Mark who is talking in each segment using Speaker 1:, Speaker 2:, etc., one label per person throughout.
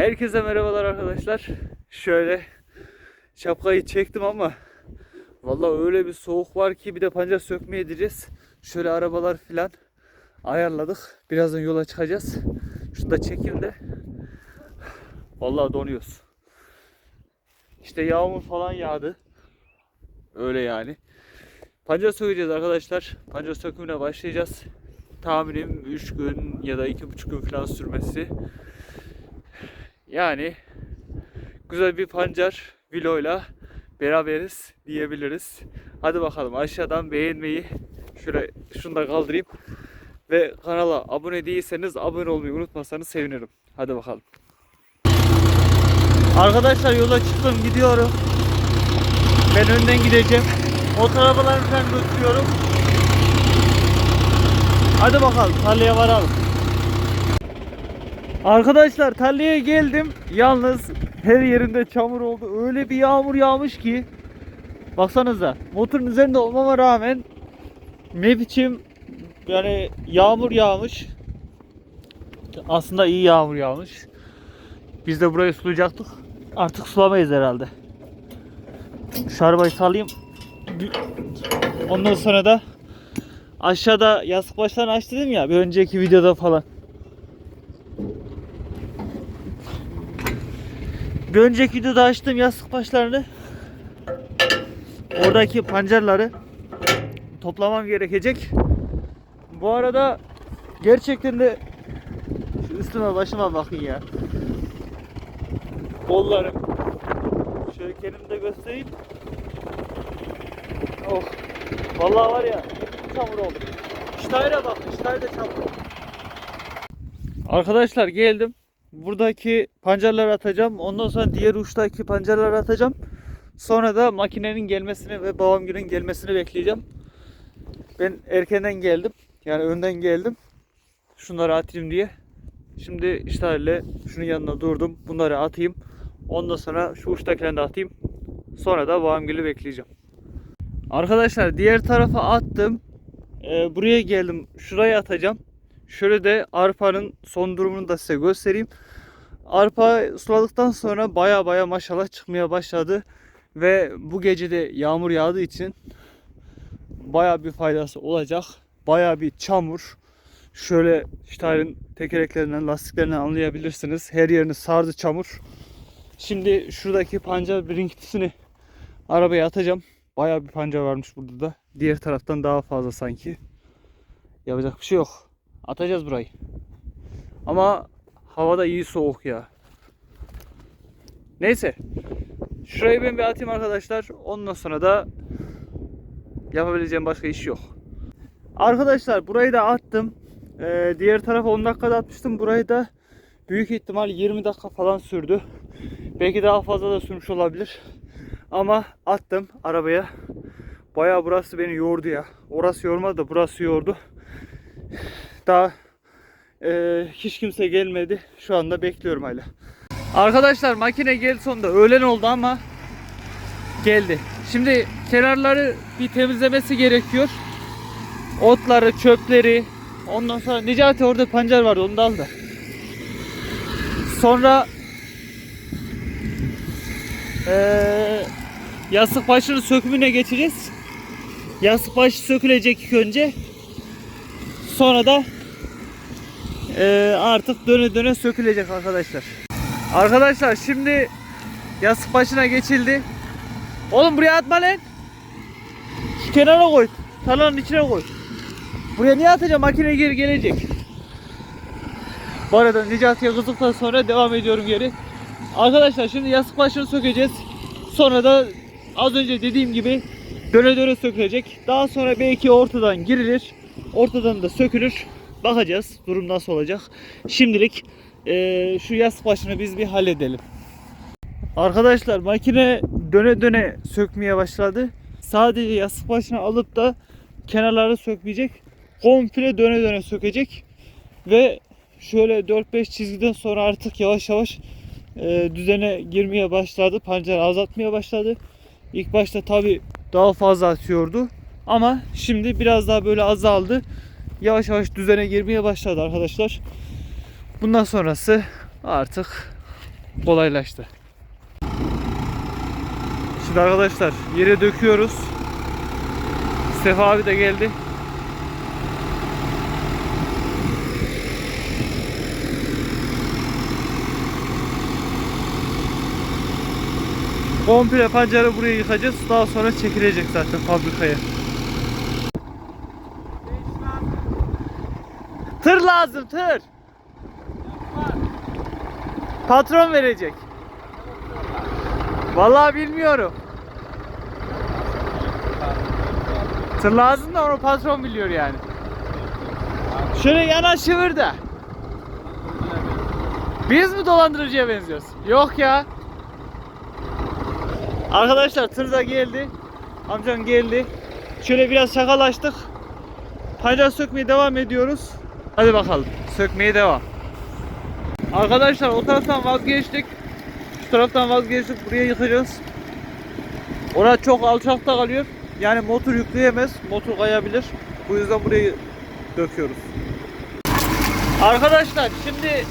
Speaker 1: Herkese merhabalar arkadaşlar. Şöyle şapkayı çektim ama valla öyle bir soğuk var ki bir de panca sökmeye edeceğiz. Şöyle arabalar filan ayarladık. Birazdan yola çıkacağız. Şunu da çekeyim de. Valla donuyoruz. İşte yağmur falan yağdı. Öyle yani. Panca sökeceğiz arkadaşlar. Panca sökümüne başlayacağız. Tahminim 3 gün ya da 2,5 gün falan sürmesi. Yani güzel bir pancar viloyla beraberiz diyebiliriz. Hadi bakalım aşağıdan beğenmeyi şöyle şunu da kaldırayım. Ve kanala abone değilseniz abone olmayı unutmasanız sevinirim. Hadi bakalım. Arkadaşlar yola çıktım gidiyorum. Ben önden gideceğim. O arabaları ben götürüyorum. Hadi bakalım tarlaya varalım. Arkadaşlar tarlaya geldim. Yalnız her yerinde çamur oldu. Öyle bir yağmur yağmış ki. Baksanıza motorun üzerinde olmama rağmen ne biçim yani yağmur yağmış. Aslında iyi yağmur yağmış. Biz de burayı sulayacaktık. Artık sulamayız herhalde. Şarbayı salayım. Ondan sonra da aşağıda yastık başlarını aç dedim ya bir önceki videoda falan. Bir önceki videoda açtığım yastık başlarını oradaki pancarları toplamam gerekecek. Bu arada gerçekten de şu üstüme başıma bakın ya. Kollarım. Şöyle kendimi de göstereyim. Oh. Vallahi var ya çamur oldu. Ştayra bak. Ştayra çamur. Arkadaşlar geldim buradaki pancarları atacağım. Ondan sonra diğer uçtaki pancarları atacağım. Sonra da makinenin gelmesini ve babam günün gelmesini bekleyeceğim. Ben erkenden geldim. Yani önden geldim. Şunları atayım diye. Şimdi iştahalle şunun yanına durdum. Bunları atayım. Ondan sonra şu uçtakilerini de atayım. Sonra da babam günü bekleyeceğim. Arkadaşlar diğer tarafa attım. Ee, buraya geldim. Şuraya atacağım. Şöyle de arpanın son durumunu da size göstereyim. Arpa suladıktan sonra baya baya maşallah çıkmaya başladı. Ve bu gece de yağmur yağdığı için baya bir faydası olacak. Baya bir çamur. Şöyle Steyer'in tekerleklerinden, lastiklerinden anlayabilirsiniz. Her yerini sardı çamur. Şimdi şuradaki pancar birinkisini arabaya atacağım. Baya bir pancar varmış burada da. Diğer taraftan daha fazla sanki. Yapacak bir şey yok. Atacağız burayı. Ama havada iyi soğuk ya. Neyse. Şurayı ben bir atayım arkadaşlar. Ondan sonra da yapabileceğim başka iş yok. Arkadaşlar burayı da attım. Ee, diğer tarafa 10 dakikada atmıştım. Burayı da büyük ihtimal 20 dakika falan sürdü. Belki daha fazla da sürmüş olabilir. Ama attım arabaya. Baya burası beni yordu ya. Orası yormadı da burası yordu. Daha e, hiç kimse gelmedi. Şu anda bekliyorum hala. Arkadaşlar makine geldi sonunda. Öğlen oldu ama geldi. Şimdi kenarları bir temizlemesi gerekiyor. Otları, çöpleri. Ondan sonra Necati orada pancar vardı onu da al da. Sonra ee, yastık başını sökümüne geçeceğiz. Yastık başı sökülecek ilk önce. Sonra da e, artık döne döne sökülecek arkadaşlar. Arkadaşlar şimdi yastık başına geçildi. Oğlum buraya atma lan. Şu kenara koy. Tarlanın içine koy. Buraya niye atacağım? Makine geri gelecek. Bu arada Necati'ye kızdıktan sonra devam ediyorum geri. Arkadaşlar şimdi yastık başını sökeceğiz. Sonra da az önce dediğim gibi döne döne sökülecek. Daha sonra belki ortadan girilir. Ortadan da sökülür. Bakacağız durum nasıl olacak. Şimdilik e, şu yaz başını biz bir halledelim. Arkadaşlar makine döne döne sökmeye başladı. Sadece yastık başını alıp da kenarları sökmeyecek. Komple döne döne sökecek. Ve şöyle 4-5 çizgiden sonra artık yavaş yavaş e, düzene girmeye başladı. Pancarı azaltmaya başladı. İlk başta tabi daha fazla atıyordu. Ama şimdi biraz daha böyle azaldı yavaş yavaş düzene girmeye başladı arkadaşlar. Bundan sonrası artık kolaylaştı. Şimdi arkadaşlar yere döküyoruz. Sefa abi de geldi. Komple pancarı buraya yıkacağız. Daha sonra çekilecek zaten fabrikaya. Tır lazım tır. Patron verecek. Vallahi bilmiyorum. Tır lazım da onu patron biliyor yani. Şöyle yana şıvır da. Biz mi dolandırıcıya benziyoruz? Yok ya. Arkadaşlar tır da geldi. Amcam geldi. Şöyle biraz şakalaştık. Paylaş sökmeye devam ediyoruz. Hadi bakalım sökmeye devam. Arkadaşlar o taraftan vazgeçtik. Şu taraftan vazgeçtik. Buraya yıkacağız. Orada çok alçakta kalıyor. Yani motor yükleyemez. Motor kayabilir. Bu yüzden burayı döküyoruz. Arkadaşlar şimdi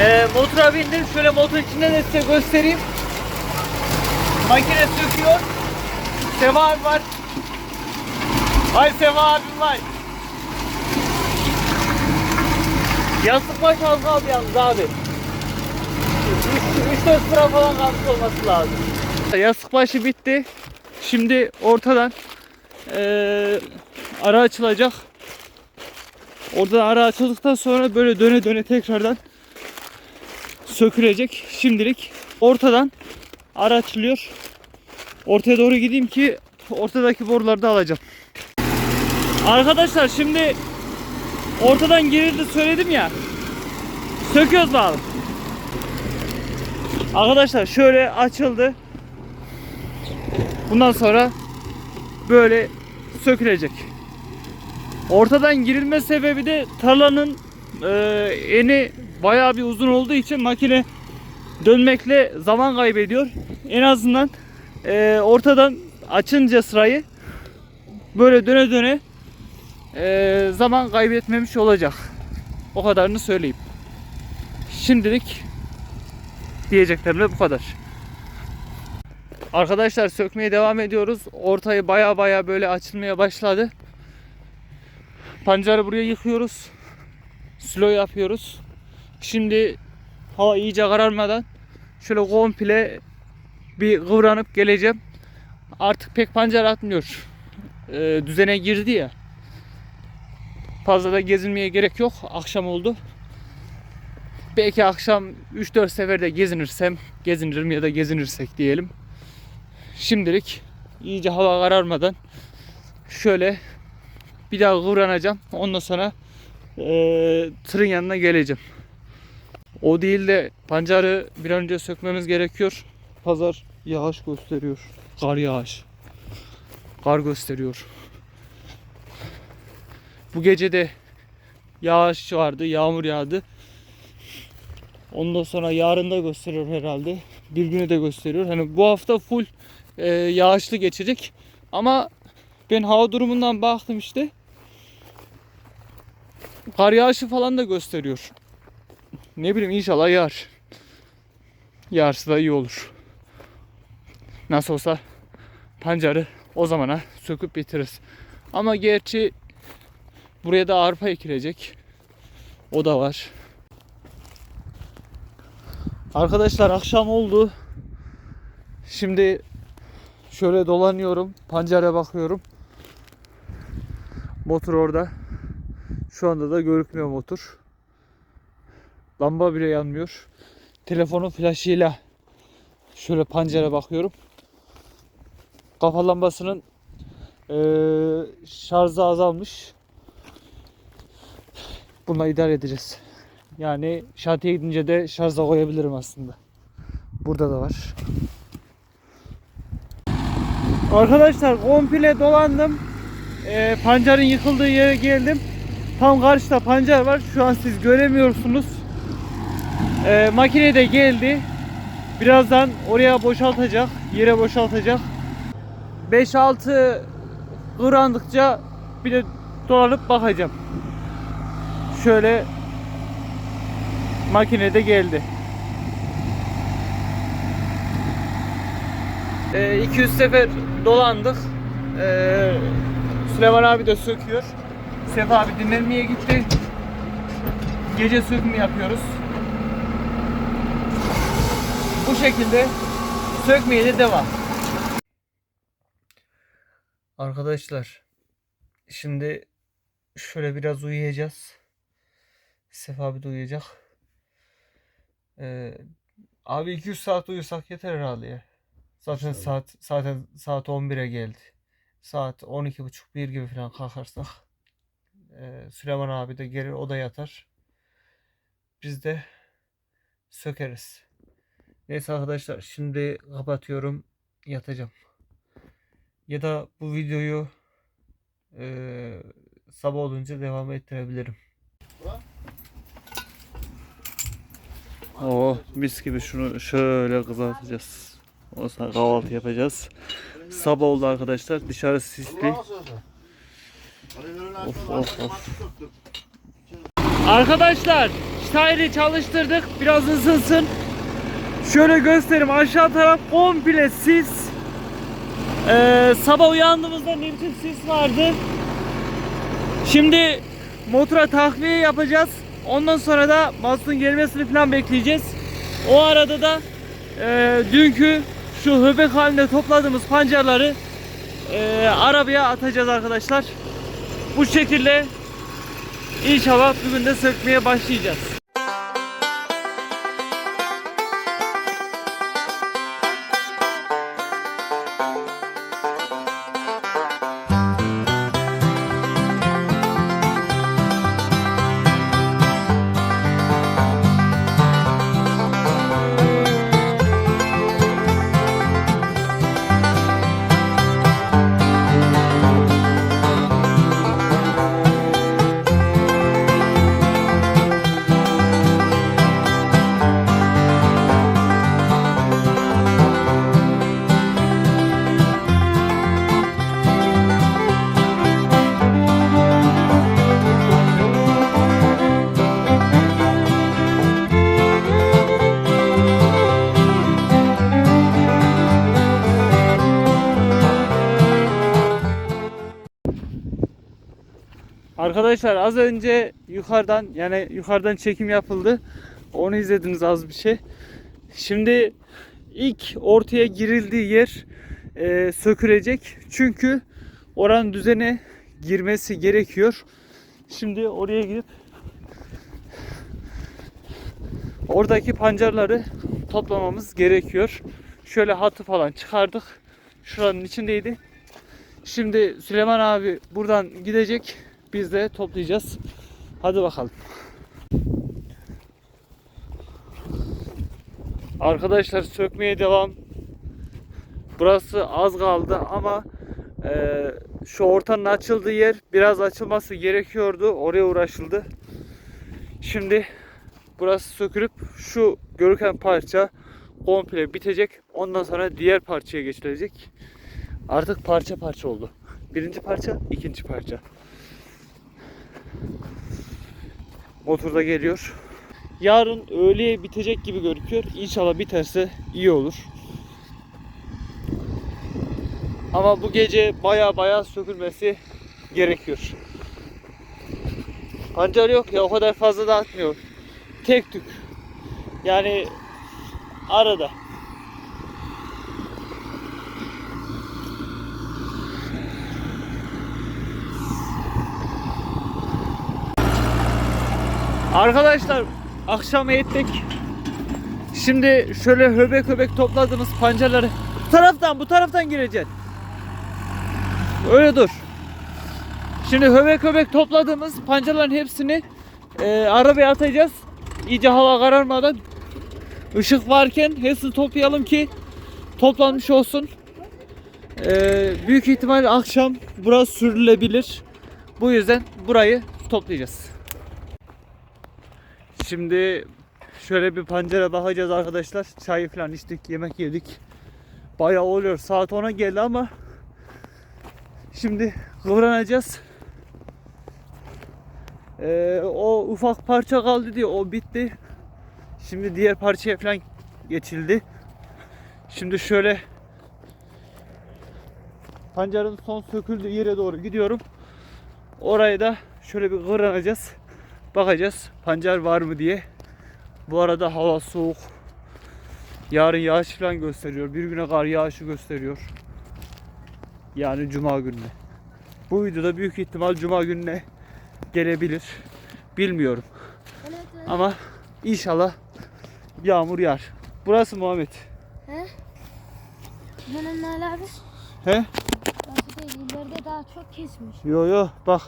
Speaker 1: e, motora bindim. Şöyle motor içinde de size göstereyim. Makine söküyor. Seva abi var. Vay Seva abim vay. Yastık baş az kaldı yalnız abi. 3-4 sıra falan kalmış olması lazım. Yastık başı bitti. Şimdi ortadan e, ara açılacak. Oradan ara açıldıktan sonra böyle döne döne tekrardan sökülecek. Şimdilik ortadan ara açılıyor. Ortaya doğru gideyim ki ortadaki boruları da alacağım. Arkadaşlar şimdi Ortadan girirdi söyledim ya. Söküyoruz bağlı. Arkadaşlar şöyle açıldı. Bundan sonra böyle sökülecek. Ortadan girilme sebebi de tarlanın e, eni bayağı bir uzun olduğu için makine dönmekle zaman kaybediyor. En azından e, ortadan açınca sırayı böyle döne döne ee, zaman kaybetmemiş olacak. O kadarını söyleyeyim. Şimdilik diyeceklerimle bu kadar. Arkadaşlar sökmeye devam ediyoruz. Ortayı baya baya böyle açılmaya başladı. Pancarı buraya yıkıyoruz. Slow yapıyoruz. Şimdi hava iyice kararmadan şöyle komple bir kıvranıp geleceğim. Artık pek pancar atmıyor. Ee, düzene girdi ya. Fazla da gezinmeye gerek yok. Akşam oldu. Belki akşam 3-4 seferde gezinirsem, gezinirim ya da gezinirsek diyelim. Şimdilik iyice hava kararmadan şöyle bir daha kıvranacağım. Ondan sonra e, tırın yanına geleceğim. O değil de pancarı bir an önce sökmemiz gerekiyor. Pazar yağış gösteriyor. Kar yağış. Kar gösteriyor. Bu gece de yağış vardı, yağmur yağdı. Ondan sonra yarın da gösteriyor herhalde. Bir günü de gösteriyor. Hani bu hafta full e, yağışlı geçecek. Ama ben hava durumundan baktım işte. Kar yağışı falan da gösteriyor. Ne bileyim inşallah yağar. Yağarsa da iyi olur. Nasıl olsa pancarı o zamana söküp bitiririz. Ama gerçi Buraya da arpa ekilecek. O da var. Arkadaşlar akşam oldu. Şimdi şöyle dolanıyorum. Pancara bakıyorum. Motor orada. Şu anda da görükmüyor motor. Lamba bile yanmıyor. Telefonun flaşıyla şöyle pancara bakıyorum. Kafa lambasının ee, şarjı azalmış. Bununla idare edeceğiz. Yani şantiye gidince de şarja koyabilirim aslında. Burada da var. Arkadaşlar komple dolandım. Ee, pancarın yıkıldığı yere geldim. Tam karşıda pancar var. Şu an siz göremiyorsunuz. Ee, makine de geldi. Birazdan oraya boşaltacak. Yere boşaltacak. 5-6 durandıkça bir de dolanıp bakacağım şöyle makinede geldi. E, ee, 200 sefer dolandık. Ee, Süleyman abi de söküyor. Sefa abi dinlenmeye gitti. Gece sökümü yapıyoruz. Bu şekilde sökmeye de devam. Arkadaşlar şimdi şöyle biraz uyuyacağız. Sef abi de uyuyacak. Ee, abi 200 saat uyusak yeter herhalde ya. Zaten işte. saat zaten saat 11'e geldi. Saat 12 buçuk bir gibi falan kalkarsak e, Süleyman abi de gelir o da yatar. Biz de sökeriz. Neyse arkadaşlar şimdi kapatıyorum yatacağım. Ya da bu videoyu e, sabah olunca devam ettirebilirim. Oo, oh, mis gibi şunu şöyle kızartacağız. Ondan sonra kahvaltı yapacağız. Sabah oldu arkadaşlar. Dışarı sisli. Of of of. Arkadaşlar Steyri çalıştırdık. Biraz ısınsın. Şöyle göstereyim. Aşağı taraf komple sis. Ee, sabah uyandığımızda ne sis vardı. Şimdi motora takviye yapacağız. Ondan sonra da Maz'ın gelmesini falan bekleyeceğiz. O arada da e, dünkü şu höbek halinde topladığımız pancarları e, arabaya atacağız arkadaşlar. Bu şekilde inşallah bugün de sökmeye başlayacağız. Arkadaşlar az önce yukarıdan yani yukarıdan çekim yapıldı. Onu izlediniz az bir şey. Şimdi ilk ortaya girildiği yer e, sökülecek. Çünkü oran düzene girmesi gerekiyor. Şimdi oraya gidip oradaki pancarları toplamamız gerekiyor. Şöyle hatı falan çıkardık. Şuranın içindeydi. Şimdi Süleyman abi buradan gidecek. Biz de toplayacağız. Hadi bakalım. Arkadaşlar sökmeye devam. Burası az kaldı ama e, şu ortanın açıldığı yer biraz açılması gerekiyordu. Oraya uğraşıldı. Şimdi burası sökülüp şu görüken parça komple bitecek. Ondan sonra diğer parçaya geçilecek. Artık parça parça oldu. Birinci parça, ikinci parça. Motor da geliyor. Yarın öğleye bitecek gibi görünüyor. İnşallah biterse iyi olur. Ama bu gece baya baya sökülmesi gerekiyor. Pancar yok ya o kadar fazla dağıtmıyor. Tek tük. Yani arada. Arkadaşlar akşam ettik. Şimdi şöyle höbek höbek topladığımız pancarları bu taraftan bu taraftan gireceksin. Öyle dur. Şimdi höbek höbek topladığımız pancarların hepsini e, arabaya atacağız. İyice hava kararmadan ışık varken hepsini toplayalım ki toplanmış olsun. E, büyük ihtimal akşam burası sürülebilir. Bu yüzden burayı toplayacağız şimdi şöyle bir pancara bakacağız arkadaşlar. Çay falan içtik, yemek yedik. Bayağı oluyor. Saat 10'a geldi ama şimdi kıvranacağız. Ee, o ufak parça kaldı diye o bitti. Şimdi diğer parçaya falan geçildi. Şimdi şöyle pancarın son söküldüğü yere doğru gidiyorum. Orayı da şöyle bir kıvranacağız. Bakacağız pancar var mı diye. Bu arada hava soğuk. Yarın yağış falan gösteriyor. Bir güne kar yağışı gösteriyor. Yani cuma gününe. Bu videoda büyük ihtimal cuma gününe gelebilir. Bilmiyorum. Ama inşallah yağmur yağar. Burası Muhammed. He? Bunun ne abi? He? Burası değil. İleride daha çok kesmiş. Yo yo bak.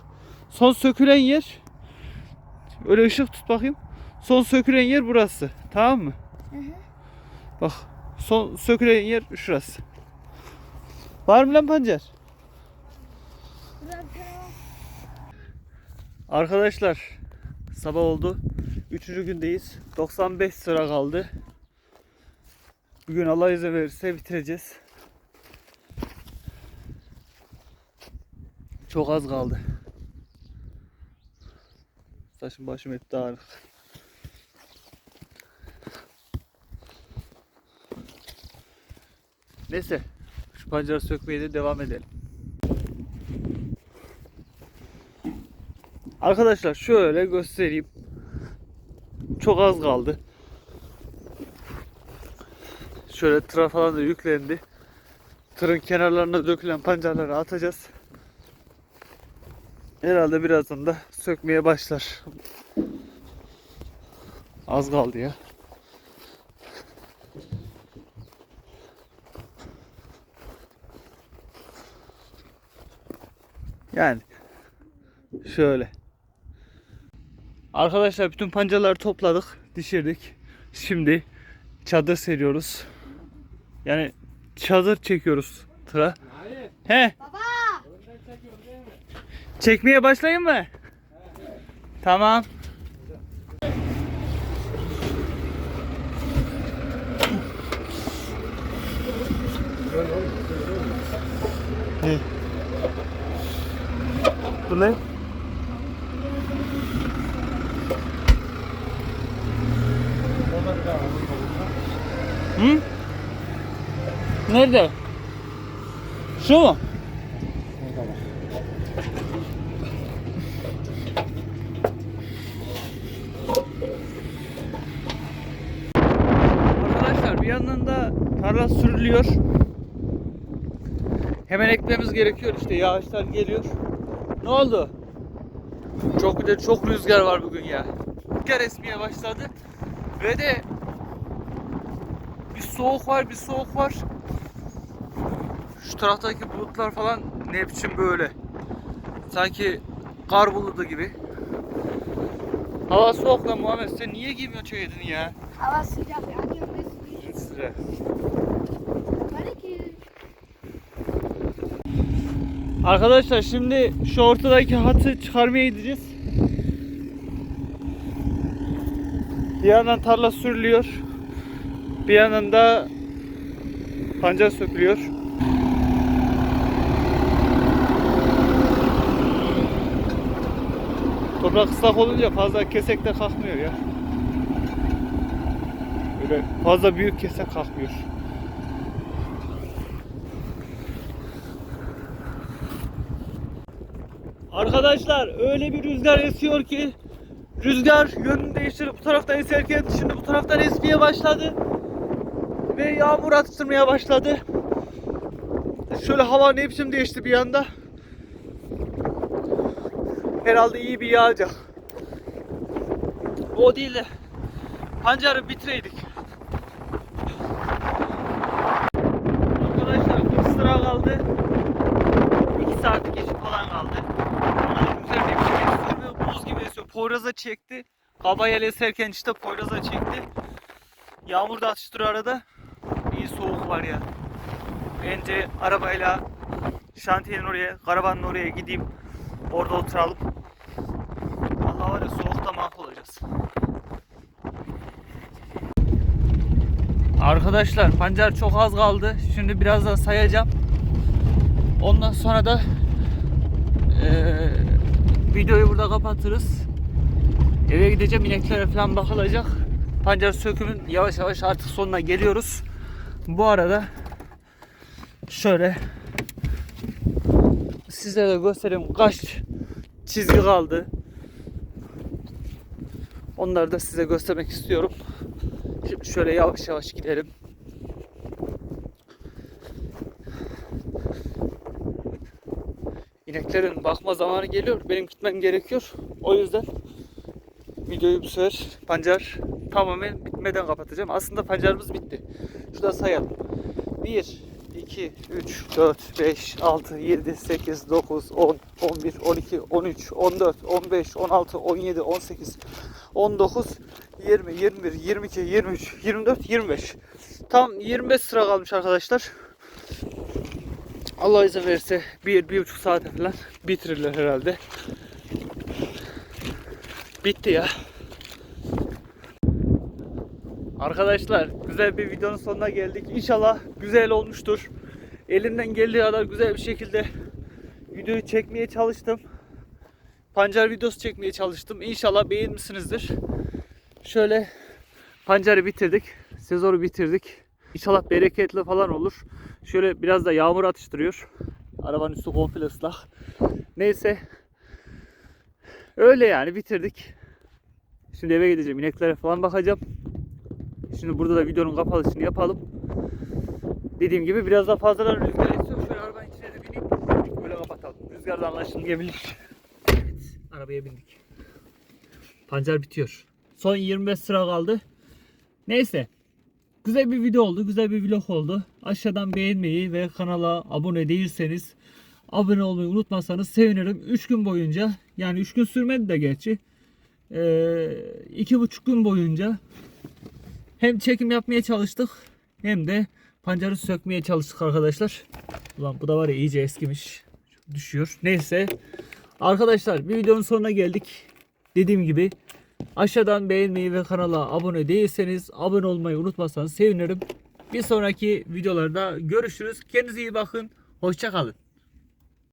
Speaker 1: Son sökülen yer Öyle ışık tut bakayım. Son sökülen yer burası. Tamam mı? Hı hı. Bak son sökülen yer şurası. Var mı lan pancar? Arkadaşlar sabah oldu. Üçüncü gündeyiz. 95 sıra kaldı. Bugün Allah izin verirse bitireceğiz. Çok az kaldı taşım başım hep dağınık. Neyse şu pancarı sökmeye de devam edelim. Arkadaşlar şöyle göstereyim. Çok az kaldı. Şöyle tıra falan da yüklendi. Tırın kenarlarına dökülen pancarları atacağız herhalde birazdan da sökmeye başlar. Az kaldı ya. Yani şöyle. Arkadaşlar bütün pancaları topladık, dişirdik. Şimdi çadır seriyoruz. Yani çadır çekiyoruz tıra. He. Çekmeye başlayayım mı? Tamam. Ne? Bu ne? Hı? Nerede? Şu mu? Sonra sürülüyor. Hemen ekmemiz gerekiyor işte yağışlar geliyor. Ne oldu? Çok bir de çok rüzgar var bugün ya. Rüzgar esmeye başladı. Ve de bir soğuk var bir soğuk var. Şu taraftaki bulutlar falan ne biçim böyle. Sanki kar bulutu gibi. Hava soğuk lan Muhammed sen niye giymiyorsun çeyedini ya? Hava sıcak ya. Sıcak. Arkadaşlar şimdi şu ortadaki hatı çıkarmaya gideceğiz. Bir yandan tarla sürülüyor. Bir yandan da pancar sökülüyor. Toprak ıslak olunca fazla kesek de kalkmıyor ya. Böyle fazla büyük kesek kalkmıyor. Arkadaşlar öyle bir rüzgar esiyor ki rüzgar yönünü değiştirip bu taraftan eserken şimdi bu taraftan esmeye başladı. Ve yağmur atıştırmaya başladı. Şöyle hava ne biçim değişti bir anda. Herhalde iyi bir yağacak. O değil de pancarı bitireyim. Poyraza çekti. Kaba yele serken işte Poyraza çekti. Yağmur da atıştırıyor arada. İyi soğuk var ya. Bence arabayla şantiyenin oraya, karavanın oraya gideyim. Orada oturalım. Valla var ya soğukta mahvolacağız. Arkadaşlar pancar çok az kaldı. Şimdi birazdan sayacağım. Ondan sonra da e, videoyu burada kapatırız. Eve gideceğim ineklere falan bakılacak. Pancar sökümün yavaş yavaş artık sonuna geliyoruz. Bu arada şöyle size de göstereyim kaç çizgi kaldı. Onları da size göstermek istiyorum. Şimdi şöyle yavaş yavaş gidelim. İneklerin bakma zamanı geliyor. Benim gitmem gerekiyor. O yüzden videoyu bu sefer pancar tamamen bitmeden kapatacağım. Aslında pancarımız bitti. Şurada sayalım. 1, 2, 3, 4, 5, 6, 7, 8, 9, 10, 11, 12, 13, 14, 15, 16, 17, 18, 19, 20, 21, 22, 23, 24, 25. Tam 25 sıra kalmış arkadaşlar. Allah izin verirse 1-1,5 saate falan bitirirler herhalde. Bitti ya. Arkadaşlar güzel bir videonun sonuna geldik. İnşallah güzel olmuştur. Elimden geldiği kadar güzel bir şekilde videoyu çekmeye çalıştım. Pancar videosu çekmeye çalıştım. İnşallah beğenmişsinizdir. Şöyle pancarı bitirdik. Sezoru bitirdik. İnşallah bereketli falan olur. Şöyle biraz da yağmur atıştırıyor. Arabanın üstü komple ıslak. Neyse Öyle yani bitirdik. Şimdi eve gideceğim. ineklere falan bakacağım. Şimdi burada da videonun kapalısını yapalım. Dediğim gibi biraz daha fazladan rüzgar esiyor. Şöyle arabanın içine de bineyim. Böyle kapatalım. Rüzgardan anlaşılmayabilir. Evet. Arabaya bindik. Pancar bitiyor. Son 25 sıra kaldı. Neyse. Güzel bir video oldu. Güzel bir vlog oldu. Aşağıdan beğenmeyi ve kanala abone değilseniz abone olmayı unutmazsanız sevinirim. 3 gün boyunca yani 3 gün sürmedi de gerçi. 2,5 ee, gün boyunca hem çekim yapmaya çalıştık hem de pancarı sökmeye çalıştık arkadaşlar. Ulan bu da var ya iyice eskimiş. Düşüyor. Neyse. Arkadaşlar bir videonun sonuna geldik. Dediğim gibi aşağıdan beğenmeyi ve kanala abone değilseniz abone olmayı unutmazsanız sevinirim. Bir sonraki videolarda görüşürüz. Kendinize iyi bakın. Hoşçakalın.